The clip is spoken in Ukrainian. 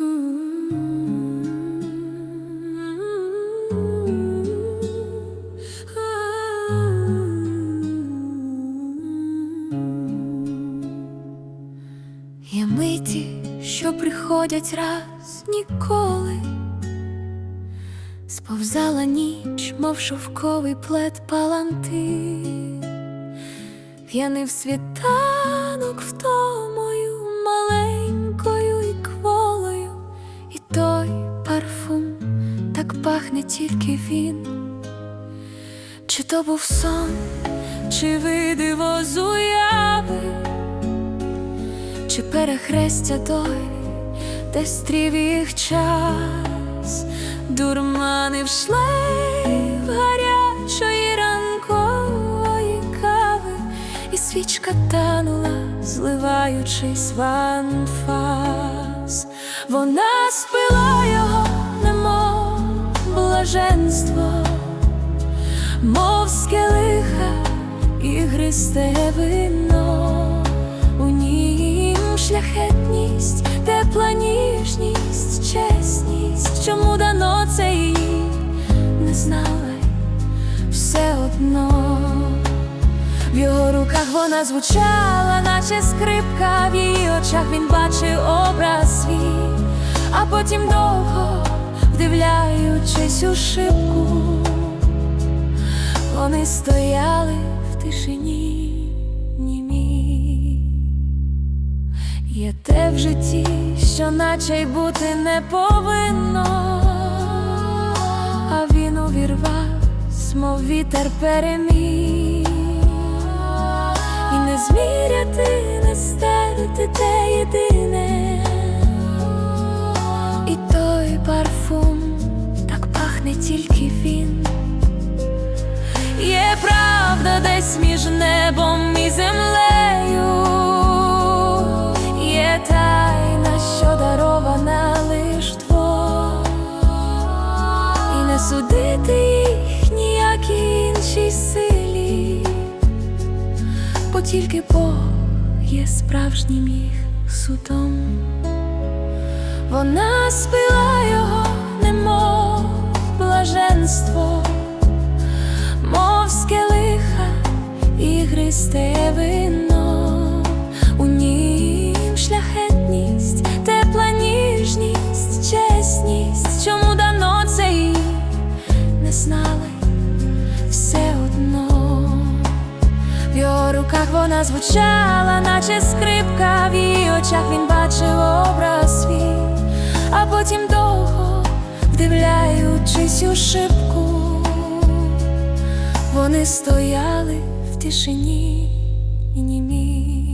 Є миті, що приходять раз ніколи. Сповзала ніч, мов шовковий плед паланти, П'яний світанок так пахне тільки він. Чи то був сон, чи видиво з уяви, чи перехрестя той, де стрів їх час, дурманив шлейф гарячої ранкової кави, і свічка танула, зливаючись в анфас. Вона спила блаженство, мов скелиха ігристе вино, у нім шляхетність, тепла ніжність, чесність, чому дано це їй? Не знала й все одно. В його руках вона звучала, наче скрипка, в її очах він бачив образ свій, а потім довго, вдивляючись у шибку, вони стояли в тишині німі. Є те в житті, що наче й бути не повинно, а він увірвався, мов вітер переміг. Десь між небом і землею, є тайна, що дарована лиш двом, і не судити їх ніякій іншій силі, бо тільки Бог є справжнім їх судом. Вона спила його, ігристе вино, у нім шляхетність, тепла ніжність, чесність, чому дано це їй не знали все одно. В його руках вона звучала, наче скрипка, в її очах він бачив образ свій, а потім довго, вдивляючись у шибку. Вони стояли тишині і німі.